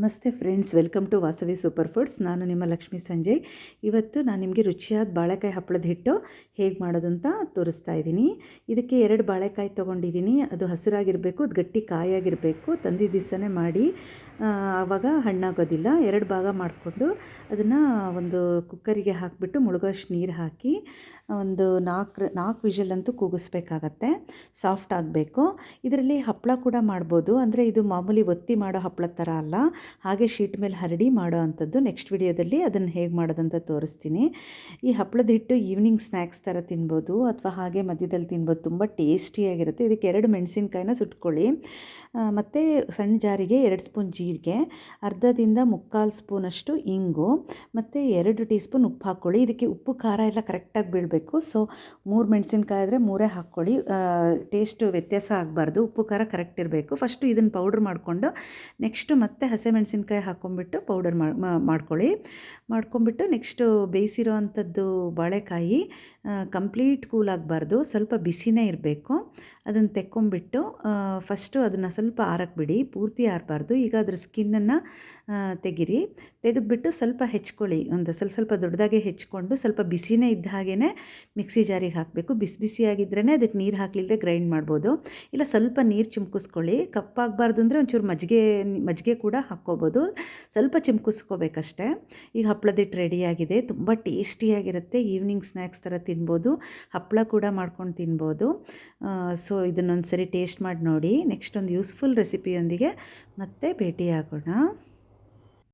ನಮಸ್ತೆ friends, welcome to Vasavi super foods. ನಾನು ನಿಮ್ಮ ಲಕ್ಷ್ಮಿ ಸಂಜಯ್. ಇವತ್ತು ನಾನು ನಿಮಗೆ ರುಚಿಯಾದ ಬಾಳೆಕಾಯಿ ಹಪ್ಪಳದ ಹಿಟ್ಟು ಹೇಗೆ ಮಾಡೋದು ಅಂತ ತೋರಿಸ್ತಾ ಇದ್ದೀನಿ. ಇದಕ್ಕೆ ಎರಡು ಬಾಳೆಕಾಯಿ ತೊಗೊಂಡಿದ್ದೀನಿ. ಅದು ಹಸಿರಾಗಿರಬೇಕು, ಅದು ಗಟ್ಟಿ ಕಾಯಾಗಿರಬೇಕು. ತಂದಿದ್ದ ದಿವಸನೇ ಮಾಡಿ ಆವಾಗ ಹಣ್ಣಾಗೋದಿಲ್ಲ. ಎರಡು ಭಾಗ ಮಾಡಿಕೊಂಡು ಅದನ್ನು ಒಂದು ಕುಕ್ಕರಿಗೆ ಹಾಕಿಬಿಟ್ಟು ಮುಳುಗೋಷ್ಟು ನೀರು ಹಾಕಿ, ಒಂದು ನಾಲ್ಕು ನಾಲ್ಕು ವಿಷಲ್ ಅಂತೂ ಕೂಗಿಸ್ಬೇಕಾಗತ್ತೆ. ಸಾಫ್ಟ್ ಆಗಬೇಕು. ಇದರಲ್ಲಿ ಹಪ್ಪಳ ಕೂಡ ಮಾಡ್ಬೋದು. ಅಂದರೆ ಇದು ಮಾಮೂಲಿ ಒತ್ತಿ ಮಾಡೋ ಹಪ್ಪಳ ಥರ ಅಲ್ಲ. ಹಾಗೆ ಶೀಟ್ ಮೇಲೆ ಹರಡಿ ಮಾಡೋ ಅಂಥದ್ದು ನೆಕ್ಸ್ಟ್ ವಿಡಿಯೋದಲ್ಲಿ ಅದನ್ನು ಹೇಗೆ ಮಾಡೋದಂತ ತೋರಿಸ್ತೀನಿ. ಈ ಹಪ್ಪಳದ ಹಿಟ್ಟು ಈವ್ನಿಂಗ್ ಸ್ನ್ಯಾಕ್ಸ್ ಥರ ತಿನ್ಬೋದು ಅಥವಾ ಹಾಗೆ ಮಧ್ಯದಲ್ಲಿ ತಿನ್ಬೋದು ತುಂಬ ಟೇಸ್ಟಿಯಾಗಿರುತ್ತೆ ಇದಕ್ಕೆ ಎರಡು ಮೆಣಸಿನ್ಕಾಯಿನ ಸುಟ್ಕೊಳ್ಳಿ. ಮತ್ತು ಸಣ್ಣ ಜಾರಿಗೆ ಎರಡು ಸ್ಪೂನ್ ಜೀರಿಗೆ, ಅರ್ಧದಿಂದ ಮುಕ್ಕಾಲು ಸ್ಪೂನಷ್ಟು ಇಂಗು, ಮತ್ತು ಎರಡು ಟೀ ಸ್ಪೂನ್ ಉಪ್ಪು ಹಾಕ್ಕೊಳ್ಳಿ. ಇದಕ್ಕೆ ಉಪ್ಪು, ಖಾರ ಎಲ್ಲ ಕರೆಕ್ಟಾಗಿ ಬೀಳಬೇಕು. ಸೊ ಮೂರು ಮೆಣಸಿನಕಾಯಿ ಆದರೆ ಮೂರೇ ಹಾಕ್ಕೊಳ್ಳಿ. ಟೇಸ್ಟು ವ್ಯತ್ಯಾಸ ಆಗಬಾರ್ದು. ಉಪ್ಪು, ಖಾರ ಕರೆಕ್ಟ್ ಇರಬೇಕು. ಫಸ್ಟು ಇದನ್ನು ಪೌಡ್ರ್ ಮಾಡಿಕೊಂಡು ನೆಕ್ಸ್ಟು ಮತ್ತೆ ಹಸಿಮೆಣಸಿನ್ಕಾಯಿ ಹಾಕ್ಕೊಂಬಿಟ್ಟು ಪೌಡರ್ ಮಾಡ್ಕೊಳ್ಳಿ. ಮಾಡ್ಕೊಂಬಿಟ್ಟು ನೆಕ್ಸ್ಟು ಬೇಯಿಸಿರೋ ಅಂಥದ್ದು ಬಾಳೆಕಾಯಿ ಕಂಪ್ಲೀಟ್ ಕೂಲ್ ಆಗಬಾರ್ದು. ಸ್ವಲ್ಪ ಬಿಸಿನೇ ಇರಬೇಕು. ಅದನ್ನು ತೆಕ್ಕೊಂಬಿಟ್ಟು ಫಸ್ಟು ಅದನ್ನು ಸ್ವಲ್ಪ ಆರಕ್ಕೆ ಬಿಡಿ ಪೂರ್ತಿ ಆರಬಾರ್ದು. ಈಗ ಅದ್ರ ಸ್ಕಿನ್ನನ್ನು ತೆಗಿರಿ. ತೆಗೆದುಬಿಟ್ಟು ಸ್ವಲ್ಪ ಹೆಚ್ಕೊಳ್ಳಿ. ಒಂದು ಸ್ವಲ್ಪ ಸ್ವಲ್ಪ ದೊಡ್ಡದಾಗೆ ಹೆಚ್ಕೊಂಡು ಸ್ವಲ್ಪ ಬಿಸಿನೇ ಇದ್ದ ಹಾಗೇ ಮಿಕ್ಸಿ ಜಾರಿಗೆ ಹಾಕಬೇಕು. ಬಿಸಿ ಬಿಸಿಯಾಗಿದ್ರೇ ಅದಕ್ಕೆ ನೀರು ಹಾಕಲಿಲ್ಲದೆ ಗ್ರೈಂಡ್ ಮಾಡ್ಬೋದು. ಇಲ್ಲ ಸ್ವಲ್ಪ ನೀರು ಚಿಮ್ಕಿಸ್ಕೊಳ್ಳಿ. ಕಪ್ಪಾಗಬಾರ್ದು ಅಂದರೆ ಒಂಚೂರು ಮಜ್ಜಿಗೆ ಮಜ್ಜಿಗೆ ಕೂಡ ಹಾಕ್ಕೋಬೋದು ಸ್ವಲ್ಪ ಚಿಮ್ಕಿಸ್ಕೋಬೇಕಷ್ಟೆ. ಈಗ ಹಪ್ಪಳದ ಹಿಟ್ಟು ರೆಡಿಯಾಗಿದೆ. ತುಂಬ ಟೇಸ್ಟಿಯಾಗಿರುತ್ತೆ. ಈವ್ನಿಂಗ್ ಸ್ನ್ಯಾಕ್ಸ್ ಥರ ತಿನ್ಬೋದು. ಹಪ್ಪಳ ಕೂಡ ಮಾಡ್ಕೊಂಡು ತಿನ್ಬೋದು. ಸೊ ಇದನ್ನೊಂದು ಸರಿ ಟೇಸ್ಟ್ ಮಾಡಿ ನೋಡಿ. ನೆಕ್ಸ್ಟ್ ಒಂದು ಯೂಸ್ಫುಲ್ ರೆಸಿಪಿಯೊಂದಿಗೆ ಮತ್ತೆ ಭೇಟಿಯಾಗೋಣ.